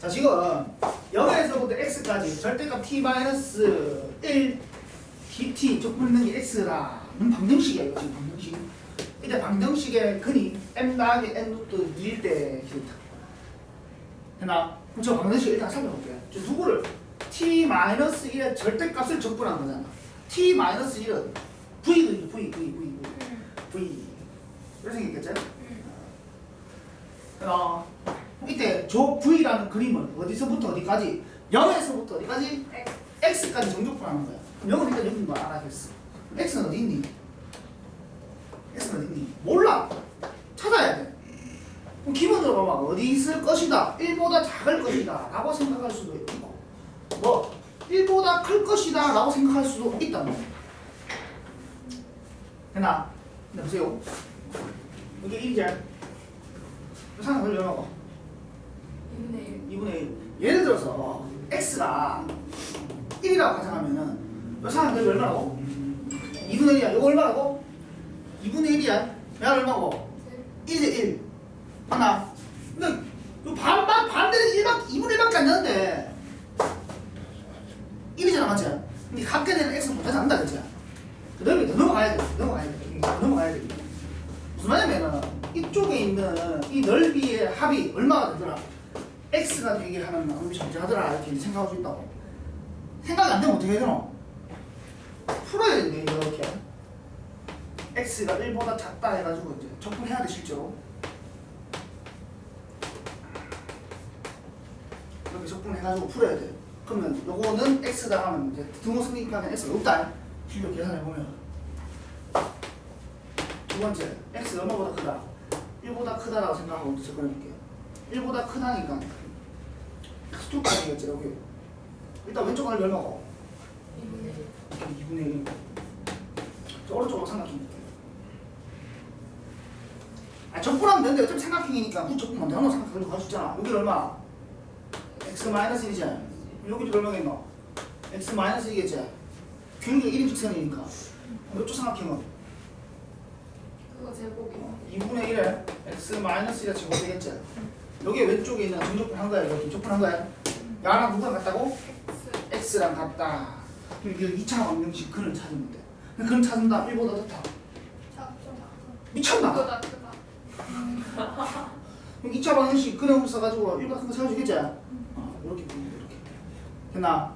자 지금 0에서부터 x까지 절대값 t-1 dt 조금 있는 게 x라는 방정식이야 이거 지금 방정식. 이제 방정식의 근이 m 나하기 n 루트 2일 때 기타 되나? 그럼 저 방정식 일단 살펴볼게요. 저 누구를 t-1의 절대값을 적분한 거잖아. t-1은 v거든요 v v v v. v 이렇게 생겼겠죠? 어, 이때 저 V라는 그림은 어디서부터 어디까지 0에서부터 어디까지 X까지 정족분하는 거야. 그럼 0은 일단 여기인 거 알아야겠어. X는 어디 있니? X는 어디 있니? 몰라. 찾아야 돼. 그럼 기본으로 보면 어디 있을 것이다. 1보다 작을 것이다. 라고 생각할 수도 있고 뭐 1보다 클 것이다. 라고 생각할 수도 있단 말이야. 되나? 근데 보세요. 여기 1이야. 상황을 열어봐. 2분의 1 2분의 1. 예를 들어서 x가 1이라고 가정하면은 이 상황을 얼마라고? 2분의 1이야. 이거 얼마라고? 2분의 1이야. 야 얼마고? 1대 1. 하나. 근데 이 반반 반대는 1밖 2분의 1밖에 안 되는데 1이잖아 맞지? 근데 갖게 되는 x는 못하지 않는다 그치? 그 다음에 더 넘어가야 돼. 넘어가야 돼. 더 넘어가야 돼. 무슨 말이냐면은 이쪽에 있는 이 넓이의 합이 얼마가 되더라? X가 되게 하는 방법이 존재하더라 이렇게 생각할 수 있다고. 생각이 안 되면 어떻게 해야 되노? 풀어야 되는데 이렇게. X가 1보다 작다 해가지고 이제 적분해야 돼 실제로. 이렇게 적분해가지고 풀어야 돼. 그러면 요거는 x다 하면 이제 등호 승리하면 x가 없다. 실력 계산해보면. 두 번째 x 얼마보다 크다? 1보다 크다라고 생각하고 이제 접근해볼게요 1보다 크다니까 수축까지겠지 여기 일단 왼쪽 하늘 얼마고 2분의 1 2분의 1. 저 오른쪽으로 삼각형. 아, 적분하면 되는데 어차피 삼각형이니까 굳이 적분 먼저 하나 삼각형으로 갈수 있잖아. 여기 얼마? x 마이너스 1이지. 여기도 얼마겠노? x 마이너스 2겠지. 길게 1인 직선이니까. 이쪽 삼각형은 그거 제곱이 2분의 1에 x 마이너스 1가 제곱 되겠지. 여기 왼쪽에 있는 정적분 한 거야. 이거 적분 한 거야. 야랑 누가 같다고? X x랑 같다. 그럼 이 2차 방정식 근을 찾으면 돼. 근 찾은 다음 1보다 더 타. 미쳤나? 그럼 2차 방정식 근을 써가지고 1보다 큰거 찾아주겠지? 어, 이렇게 보면 돼, 이렇게. 됐나?